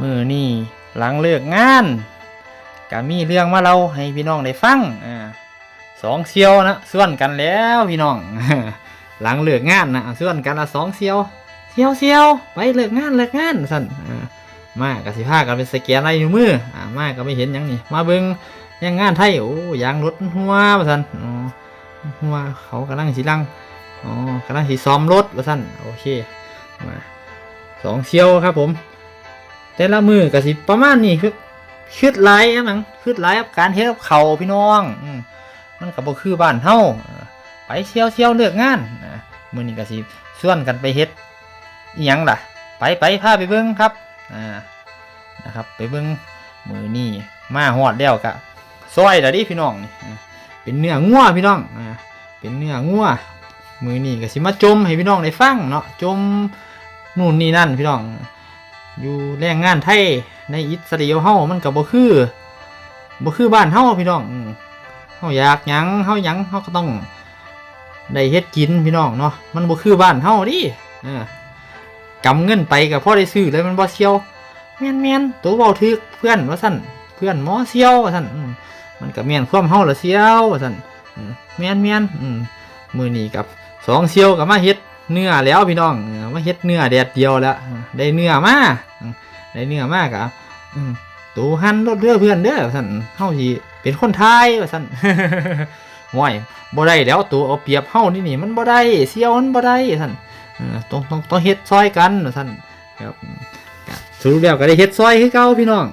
มือนี่หลังเลิกงานก็มีเรื่องมาเล่าให้พี่น้องได้ฟังอ่าสองเซียวนะส่วนกันแล้วพี่น้อง หลังเลิกงานนะส่วนกันละสองเซียวเซียวเซียวไปเลิกงานเลิกงานสั่นอ่ามากับสิพากันเป็นสแกนลายนิ้วมืออ่ามาก็ไม่เห็นยังนี่มาเบิ่งยังงานไทยโอ้ยางรถหัวว่าสั่นอ๋อหัวเขากำลังสิลังอ๋อกำลังสิซ้อมรถว่าสั่นโอเคมาสองเซียวครับผม แต่ละมือก็สิประมาณนี้คือคืดหลายอะมั้งคืดหลายกับการเฮ็ดกับเขาพี่น้องอืมมันก็บ่คือบ้านเฮาไปเที่ยวเที่ยวเลือกงานนะมื้อนี้ก็สิชวนกันไปเฮ็ดอีหยังล่ะ ไปไปพาไปเบิ่งครับอ่านะครับ ไปเบิ่งมื้อนี้มาฮอดแล้วก็ซอยแล้วดิพี่น้องนี่เป็นเนื้องัวพี่น้องอ่าเป็นเนื้องัวมื้อนี้ก็สิมาจมให้พี่น้องได้ฟังเนาะจมนู่นนี่นั่นพี่น้อง อยู่แรงงานไทยในอิสราเอลเฮามันก็บ่คือบ่คือบ้านเฮาพี่น้องเฮาอยากหยังเฮาหยังเฮาก็ต้องได้เฮ็ดกินพี่น้องเนาะมันบ่คือบ้านเฮาดิเออกำเงินไปก็พอได้ซื้อเลยมันบ่เซียวแม่นๆตัวเว้าถึกเพื่อนว่าซั่นเพื่อนหมอเซียวว่าซั่นมันก็แม่นความเฮาละเซียวว่าซั่นอืมแม่นๆอืมมื้อนี้กับสองเซียวก็มาเฮ็ด เนื้อแล้วพี่น้องมาเฮ็ดเนื้อแดดเดียวแล้ว ได้เนื้อมาได้เนื้อมากอะตูหันรถเรือเพื่อนเด้อว่าซั่นเฮาสิเป็นคนไทยว่าซั่นห่วยบ่ได้แล้วตัวเอาเปรียบเฮานี่นี่มันบ่ได้เสียวมันบ่ได้ซั่นต้องต้องต้องเฮ็ดซอยกันว่าซั่นครับสรุปแล้วก็ได้เฮ็ดซอยคือเก่าพี่น้อง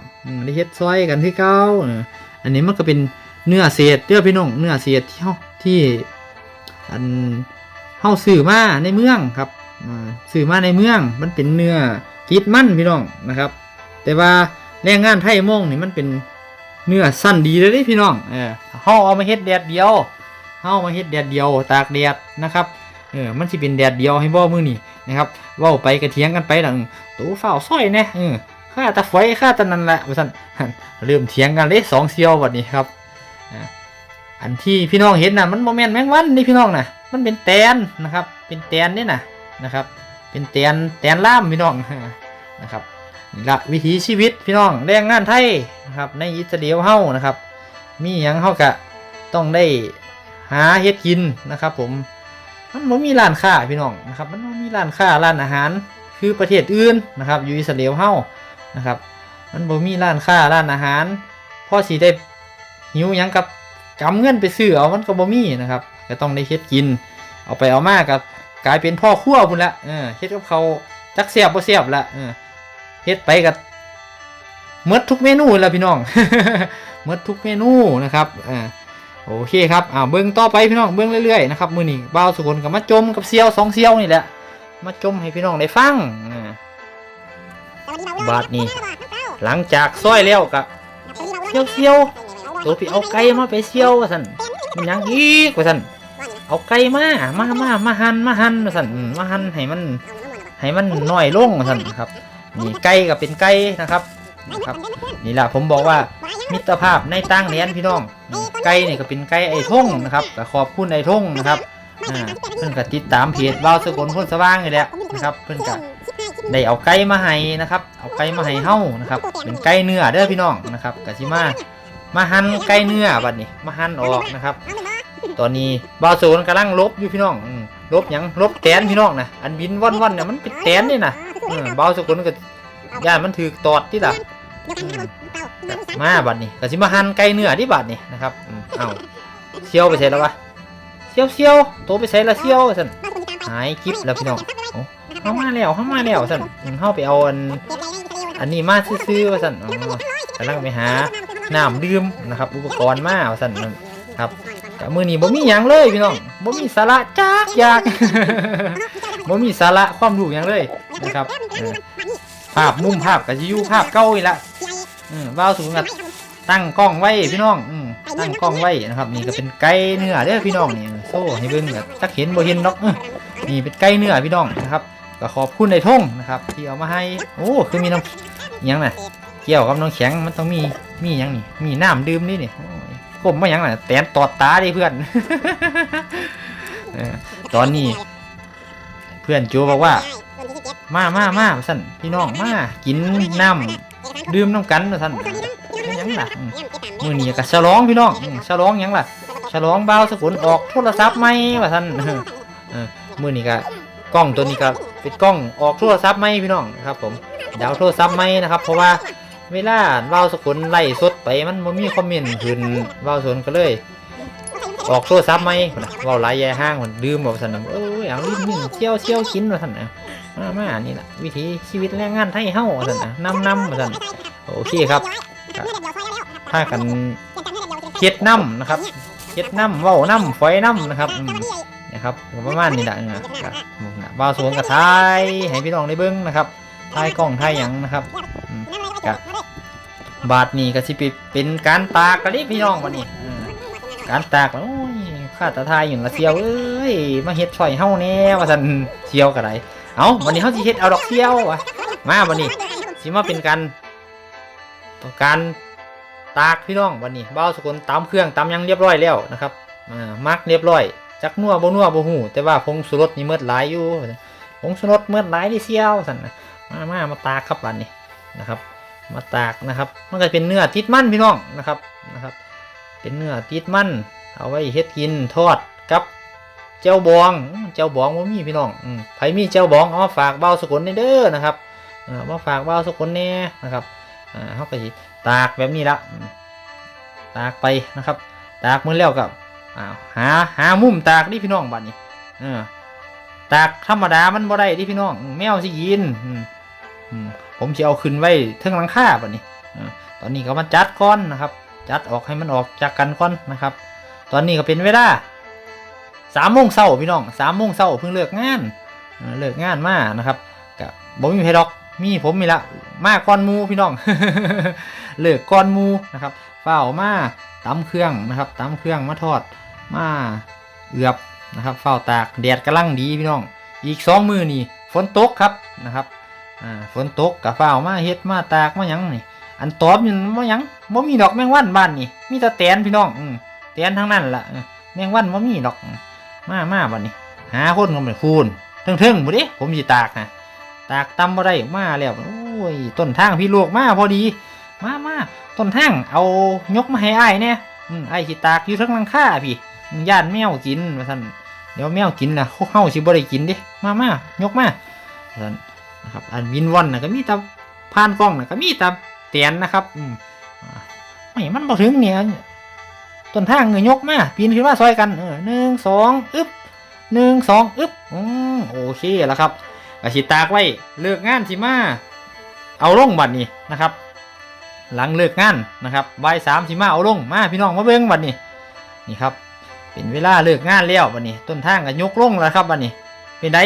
ได้เฮ็ดซอยกันคือเก่าอออันนี้มันก็เป็นเนื้อเศษเด้อพี่น้องเนื้อเศษที่เฮาที่อัน เฮาซื้อมาในเมืองครับอ่าซื้อมาในเมืองมันเป็นเนื้อกิดมั่นพี่น้องนะครับ แต่ว่าแรงงานไทยมงนี่มันเป็นเนื้อสั้นดีเลยพี่น้องเออเฮาเอามาเฮ็ดแดดเดียวเฮาเอามาเฮ็ดแดดเดียว ตากแดดนะครับเออมันสิเป็นแดดเดียวให้บ่มือนี้นะครับเว้าไปกระเถียงกันไปดังตู้ฝ้าวซอยแน่เออค่าตะไฟค่าตะนั่นแหละว่าซั่นเริ่มเถียงกันเลยสองเซียวบัดนี้ครับอันที่พี่น้องเห็นน่ะมันบ่แม่นแมงวันนี่พี่น้องน่ะ มันเป็นแตนนะครับ เป็นแตนนี่นะนะครับ เป็นแตนแตนล่ามพี่น้องนะครับนี่ละวิถีชีวิตพี่น้องแรงงานไทยนะครับในอิสราเอลเฮานะครับ มีหยังเฮากะต้องได้หาเฮ็ดกินนะครับ ผมมันบ่มีร้านค้าพี่น้องนะครับ มันบ่มีร้านค้าร้านอาหารคือประเทศอื่นนะครับอยู่อิสราเอลเฮานะครับ มันบ่มีร้านค้าร้านอาหารพอสิได้หิวยังกับกำเงินไปซื้อเอามันก็บ่มีนะครับ ก็ต้องได้เฮ็ดกิน เอาไปเอามากับกลายเป็นพ่อครัวพุ่นละเออเฮ็ดกับเขาจักเสียบบ่เสียบละเออเฮ็ดไปกับหมดทุกเมนูแล้วพี่น้องหมดทุกเมนูนะครับอ่าโอเคครับอ่าเบิ่งต่อไปพี่น้องเบิ่งเรื่อยๆนะครับมื้อนี้บ่าวสุคนก็มาจมกับเซียวสองเซียวนี่แหละมาจมให้พี่น้องได้ฟังอ่าบาทนี่หลังจากซอยแล้วก็เซียวเซียวๆตัวพี่เอาไก่มาไปเซียวว่าซั่นมันยังอีกว่าซั่น เอาไก่มา มามามาหันมาหันสั่นมาหันให้มัน ให้มันหน้อยลงสั่นครับ นี่ไก่ก็เป็นไก่นะครับนะครับ นี่แหละผมบอกว่ามิตรภาพในต่างแดนพี่น้อง ไก่นี่ก็เป็นไก่ไอ้ท่งนะครับก็ขอบคุณไอ้ท่งนะครับเพิ่อนก็ติดตามเพจบ่าวสกลคนสว่างนี่แหละนะครับ เพิ่อนก็ได้เอาไก่มาให้นะครับ เอาไก่มาให้เฮ้านะครับ เป็นไก่เนื้อเด้อพี่น้องนะครับก็สิมามาหั่นไก่เนื้อบัดนี้ มาหั่นออกนะครับ ตอนนี้บาวโซนกำลังลบอยู่พี่น้องอืมลบหยังลบแตนพี่น้องนะอันบินว่อนๆเนี่ยมันเป็นแตนนี่นะเออบาวโซนก็ย่านมันถือตอดที่ล่ะมาบัดนี้ก็สิมาหั่นไก่เนื้อที่บัดนี้นะครับอืมเอ้าเซียวไปใส่แล้ววะเซียวเซียวโตไปใส่ละเซียวสั่นหายคลิปแล้วพี่น้องเอ้าเข้ามาแล้วเข้ามาแล้วสั่นอืมเข้าไปเอาอันอันนี้มาซื้อๆว่าสั่นอ๋อกำลังไปหาน้ำดื่มนะครับ อุปกรณ์มาว่าสั่นครับ กับมือนี้บ่มีหยังเลยพี่น้องบ่มีสาระจักอยากบ่มีสาระความรู้หยังเลยนะครับภาพมุมภาพก็สิอยู่ภาพเก่าอีกละเออว่าวสูงก็ตั้งกล้องไว้พี่น้องอตั้งกล้องไว้นะครับ นี่ก็เป็นไก่เนื้อเด้อพี่น้องนี่โซ่ให้เบิ่งก็จักเห็นบ่เห็นดอกเนี่เป็นไก่เนื้อพี่น้องนะครับก็ขอบคุณในท่งนะครับ ที่เอามาให้โอ้คือมีน้ำยังน่ะเกี่ยวกับน้ำแข็งมันต้องมีมีหยังนี่มีน้ำดื่มนี่นี่ โอ้ยผมไม่ยังไงแตนตอดตาดิเพื่อน ตอนนี้ เพื่อนโจบอกว่า มามามาสั่นพี่น้องมากินน้ำดื่มน้ำกันว่าซั่นยังล่ะมือนี้ก็ฉลองพี่น้องฉลองยังล่ะฉลองเบาสกุลออกโทรศัพท์ใหมว่าซั่นเออมื้อนี้ก็กล้องตัวนี้ก็เป็นกล้องออกโทรศัพท์ใหมพี่น้องครับ ผมเดาวโทรศัพท์ใหมนะครับ เพราะว่า เวลาบ่าวสกุลไล่สดไปมันบ่มีคอมเมนต์ขึ้นบ่าวสกุลก็เลย ออกโทรศัพท์ไหมนะเว่าหลายแย่ห้างมันดื่มบอกสันน่ะเอ้ยเอาลิ้นหนึ่งเชี่ยวเชี่ยวกินว่าสันนะมามานี่แหละวิถีชีวิตแรงงานไทยเฮาว่าสันนะนำนำว่าสันโอเคครับพากันเฮ็ดน้ำนะครับเฮ็ดน้ำเว้าน้ำฝอยน้ำนะครับนะครับประมาณนี้แหละนะครับบ่าวสวนกับทายให้พี่น้องได้เบิ่งนะครับทายกล้องทายหยังนะครับ บาทนี้ก็สิไปเป็นการตากกันดิพี่น้องวันนี้อืมการตากโอ้ยข้าตาทายอยู่ละเซียวเอ้ยมาเฮ็ดช่อยเฮาแน่ว่าซั่นเซียวก็ได้เอ้าวันนี้เฮาสิเฮ็ดเอาดอกเซียววะมาวันนี้สิมาเป็นการการตากพี่น้องวันนี้เบ้าสกุลตามเครื่องตามหยังเรียบร้อยแล้วนะครับอ่ามักเรียบร้อยจักนัวบ่นัวบ่ฮู้แต่ว่าผงสุรสนี่เมิดหลายอยู่ผงสุรสเมิดหลายที่เซียวซั่นนะมามามาตากครับวันนี้นะครับ มาตากนะครับ มันก็เป็นเนื้อติดมันพี่น้องนะครับนะครับ เป็นเนื้อติดมัน เอาไว้เฮ็ดกินทอดกับเจ้าบอง เจ้าบองว่ามีพี่น้องไผมีเจ้าบองเอาฝากเบ้าสกุลเด้อนะครับมาฝากเบ้าสกุลแน่นะครับอ่าเขาก็ตากแบบนี้ละตากไปนะครับ ตากมือแล้วกับอ้าหาหามุมตากดิพี่น้องบัดนี้ตากธรรมดามันบ่ได้ดิพี่น้องอืมแมวสิกินอื ผมจะเอาขึ้นไว้เทิงหลังคาบัดนี้ตอนนี้ก็มาจัดก้อนนะครับ จัดออกให้มันออกจากกันก่อนนะครับ ตอนนี้ก็เป็นเวลาสามโมงเช้าพี่น้องสามโมงเช้าเพิ่งเลิกงานเลิกงานมานะครับกับบ่มีไผดอกมีผมมีละมาก่อนมูพี่น้องเลิกก่อนมูนะครับเฝ้ามาตำเครื่องนะครับตำเครื่องมาทอดมาเอือบนะครับเฝ้าตากแดดกำลังดีพี่น้อง อีกสองมือนี่ฝนตกครับนะครับ อ่าฝนตกกับฝ้ามาเฮ็ดมาตากมาหยังนี่ อันตอบนี่บ่หยังบ่มีดอกแมงวันบ้านนี่มีแต่แตนพี่น้องอืมแตนทั้งนั้นล่ะแมงวันบ่มีดอก มามาบัดนี้หาคนก็ไม่คูณเทิงๆบ่ดิผมสิตากนะตากตำบ่ได้มาแล้วโอ้ยต้นทางพี่ลวกมาพอดี มามาต้นทางเอายกมาให้อ้ายแน่อืมอ้ายสิตากอยู่ทั้งลังคาพี่ย่านแมวกินว่าซั่นเดี๋ยวแมวกินน่ะเฮาสิบ่ได้กินเด้มามายกมาว่าซั่น นะครับอันวินวอนนะก็มีแต่ผ่านกล้องนะก็มีแต่เตียนนะครับอืมไม่มันบอถึงเนี่ยต้นทางเงยยกมาปีนขึ้นมาซอยกันเออหนึ่งสองอึ๊บหนึ่งสองอึ๊บอืมโอเคแล้วครับกระชิตากไว้เลิกงานสิมาเอาลงบัดนี้นะครับ หลังเลิกงานนะครับบ่ายสามสิมาเอาลงมาพี่น้องมาเบิ้งบัดนี้นี่ครับ เป็นเวลาเลิกงานแล้วบัดนี้ ต้นทางก็ยกลงแล้วครับบัดนี้ เป็นได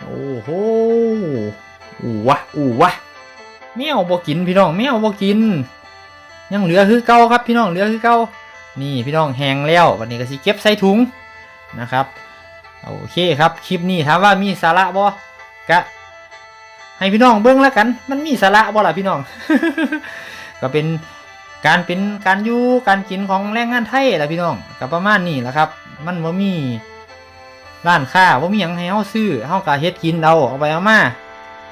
โอ้โห อู้วะอู้วะแมวบ่กินพี่น้องแมวบ่กิน ยังเหลือคือเก่าครับพี่น้องเหลือคือเก่านี่พี่น้องแหงแล้ววันนี้ก็สิเก็บใส่ถุงนะครับโอเคครับคลิปนี้ถามว่ามีสาระบ่กะให้พี่น้องเบิ่งแล้วกัน มันมีสาระบ่ล่ะพี่น้อง ก็เป็นการเป็นการอยู่การกินของแรงงานไทยแหละพี่น้องก็ประมาณนี้แหละครับ มันบ่ามีร้านค้าบ่ามีหยังให้เฮาซื้อเฮาก็เฮ็ดกินเอาเอาไปเอามา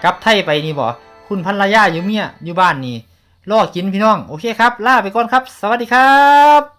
กลับไทยไปนี่บ่คุณพันรยาอยู่เมียอยู่บ้านนี่รอกินพี่น้อง โอเคครับ ลาไปก่อนครับ สวัสดีครับ